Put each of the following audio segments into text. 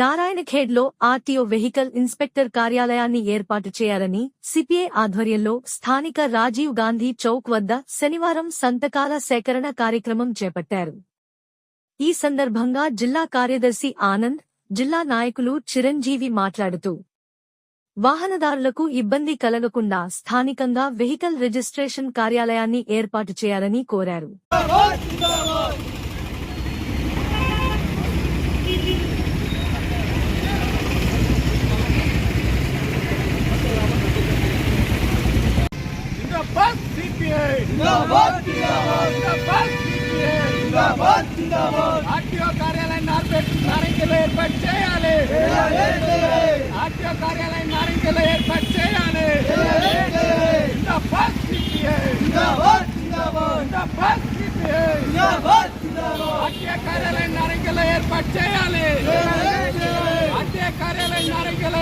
నారాయణఖేడ్లో RTO vehicle inspector కార్యాలయాన్ని ఏర్పాటు చేయాలని సిపిఐ ఆధ్వర్యంలో స్థానిక రాజీవ్ గాంధీ చౌక్ వద్ద శనివారం సంతకాల సేకరణ కార్యక్రమం చేపట్టారు. ఈ సందర్భంగా జిల్లా కార్యదర్శి ఆనంద్ జిల్లా నాయకులు చిరంజీవి మాట్లాడుతూ వాహనదారులకు ఇబ్బంది కలగకుండా స్థానికంగా వెహికల్ రిజిస్ట్రేషన్ కార్యాలయాన్ని ఏర్పాటు చేయాలని కోరారు. జిందాబాద్ సిపిఐ జిందాబాద్ జిందాబాద్ జిందాబాద్ సిపిఐ జిందాబాద్ జిందాబాద్ ఆర్టీఓ కార్యాలయం నార్పేట్ నారింజలో ఏర్పాటు చేయాలి. ఆర్టీఓ కార్యాలయం నారింజలో ఏర్పాటు చేయాలి.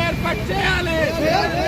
ఏర్పాటు చేయాలి.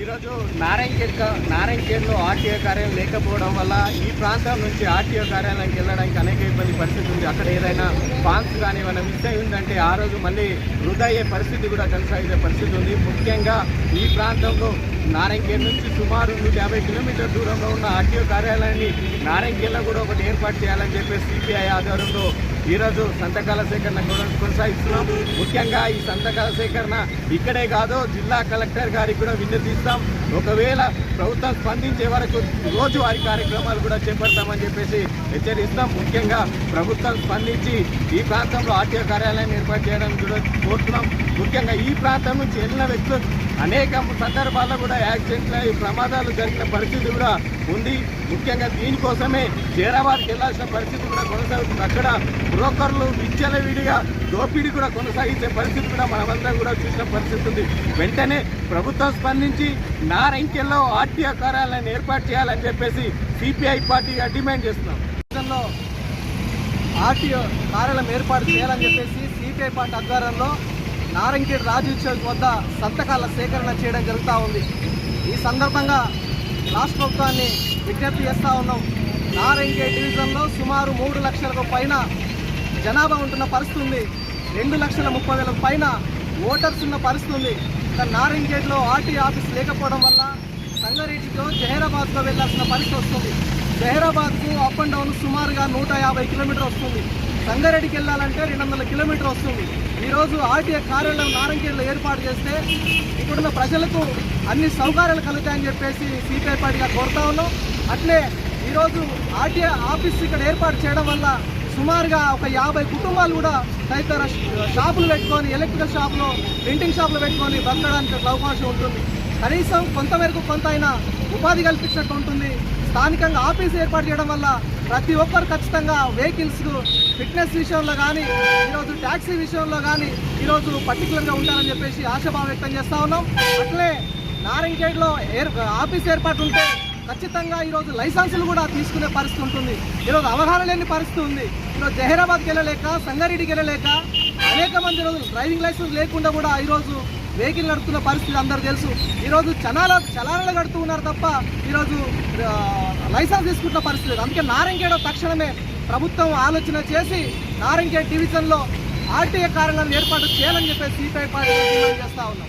ఈరోజు నారాయణఖేడ్ నారాయణఖేడ్లో ఆర్టీఓ కార్యాలయం లేకపోవడం వల్ల ఈ ప్రాంతం నుంచి ఆర్టీఓ కార్యాలయానికి వెళ్ళడానికి అనేక ఇబ్బంది పరిస్థితి ఉంది. అక్కడ ఏదైనా ఫాన్స్ కానీ ఏమైనా మిస్ అయి ఉందంటే ఆ రోజు మళ్ళీ వృధా అయ్యే పరిస్థితి కూడా కొనసాగే పరిస్థితి ఉంది. ముఖ్యంగా ఈ ప్రాంతంలో నారాయణఖేడ్ నుంచి సుమారు నూట యాభై కిలోమీటర్ దూరంలో ఉన్న ఆర్టీఓ కార్యాలయాన్ని నారాయణఖేడ్లో కూడా ఒకటి ఏర్పాటు చేయాలని చెప్పేసి సిపిఐ ఆధ్వర్యంలో ఈరోజు సంతకాల సేకరణ కొనసాగిస్తున్నాం. ముఖ్యంగా ఈ సంతకాల సేకరణ ఇక్కడే కాదు జిల్లా కలెక్టర్ గారికి కూడా చేస్తాం ఒకవేళ ప్రభుత్వం స్పందించే వరకు రోజువారీ కార్యక్రమాలు కూడా చేపడతామని చెప్పేసి హెచ్చరిస్తాం. ముఖ్యంగా ప్రభుత్వం స్పందించి ఈ ప్రాంతంలో ఆర్టీఓ కార్యాలయాన్ని ఏర్పాటు చేయడానికి కూడా కోరుతున్నాం. ముఖ్యంగా ఈ ప్రాంతం నుంచి వెళ్ళిన వ్యక్తులు అనేక సందర్భాల్లో కూడా యాక్సిడెంట్లు అయ్యి ప్రమాదాలు జరిగిన పరిస్థితి కూడా ఉంది. ముఖ్యంగా దీనికోసమే జైరాబాద్కి వెళ్ళాల్సిన పరిస్థితి కూడా కొనసాగుతుంది. అక్కడ బ్రోకర్లు విచ్చలవిడిగా దోపిడీ కూడా కొనసాగించే పరిస్థితి కూడా మనమందరం కూడా చూసిన పరిస్థితి ఉంది. వెంటనే ప్రభుత్వం స్పందించి నారంకెల్లో ఆర్టీఓ కార్యాలయాన్ని ఏర్పాటు చేయాలని చెప్పేసి సిపిఐ పార్టీగా డిమాండ్ చేస్తున్నాం రాష్ట్రంలో ఆర్టీఓ కార్యాలయం ఏర్పాటు చేయాలని చెప్పేసి సిపిఐ పార్టీ ఆధ్వర్యంలో నారంకేడ్ రాజీవ్ చౌక్ వద్ద సంతకాల సేకరణ చేయడం జరుగుతూ ఉంది. ఈ సందర్భంగా రాష్ట్ర ప్రభుత్వాన్ని విజ్ఞప్తి చేస్తూ ఉన్నాం. నారంకేడ్ డివిజన్లో సుమారు మూడు లక్షలకు పైన జనాభా ఉంటున్న పరిస్థితి ఉంది. రెండు లక్షల ముప్పై వేలకు పైన ఓటర్స్ ఉన్న పరిస్థితి ఉంది. కానీ నారంకేడ్లో ఆర్టీ ఆఫీస్ లేకపోవడం వల్ల సంగారెడ్డితో జహీరాబాద్లో వెళ్ళాల్సిన పరిస్థితి వస్తుంది. జహీరాబాద్కు అప్ అండ్ డౌన్ సుమారుగా నూట యాభై కిలోమీటర్ వస్తుంది. సంగారెడ్డికి వెళ్ళాలంటే రెండు వందల కిలోమీటర్ వస్తుంది. ఈరోజు ఆర్టీఏ కార్యాలయం నారంకేడ్లో ఏర్పాటు చేస్తే ఇక్కడున్న ప్రజలకు అన్ని సౌకర్యాలు కలుగుతాయని చెప్పేసి సిపిఐ పార్టీగా కోరుతా ఉన్నాం. అట్లే ఈరోజు ఆర్టీఏ ఆఫీస్ ఇక్కడ ఏర్పాటు చేయడం వల్ల సుమారుగా ఒక యాభై కుటుంబాలు కూడా తదితర షాపులు పెట్టుకొని ఎలక్ట్రికల్ షాపులు ప్రింటింగ్ షాపులు పెట్టుకొని బతకడానికి అవకాశం ఉంటుంది. కనీసం కొంతమేరకు కొంత అయినా ఉపాధి కల్పించినట్టు ఉంటుంది. స్థానికంగా ఆఫీస్ ఏర్పాటు చేయడం వల్ల ప్రతి ఒక్కరు ఖచ్చితంగా వెహికల్స్ ఫిట్నెస్ విషయంలో కానీ ఈరోజు ట్యాక్సీ విషయంలో కానీ ఈరోజు పర్టికులర్గా ఉంటారని చెప్పేసి ఆశాభావం వ్యక్తం చేస్తా ఉన్నాం. అట్లే నారంకేడ్లో ఏర్ ఆఫీస్ ఏర్పాటు ఉంటే ఖచ్చితంగా ఈరోజు లైసెన్సులు కూడా తీసుకునే పరిస్థితి ఉంటుంది. ఈరోజు అవగాహన లేని పరిస్థితి ఉంది. ఈరోజు జహీరాబాద్కి వెళ్ళలేక సంగారెడ్డికి వెళ్ళలేక అనేక మంది ఈరోజు డ్రైవింగ్ లైసెన్స్ లేకుండా కూడా ఈరోజు వెహికల్ నడుపుతున్న పరిస్థితి అందరూ తెలుసు. ఈరోజు చలాల చలానాలు కడుతూ ఉన్నారు తప్ప ఈరోజు లైసెన్స్ తీసుకుంటున్న పరిస్థితి లేదు. అందుకే నారంకేడ తక్షణమే ప్రభుత్వం ఆలోచన చేసి నారంకేడ్ డివిజన్లో ఆర్టీఏ కార్యాలయం ఏర్పాటు చేయాలని చెప్పేసి సిపిఐ పార్టీ డిమాండ్ చేస్తా ఉన్నాం.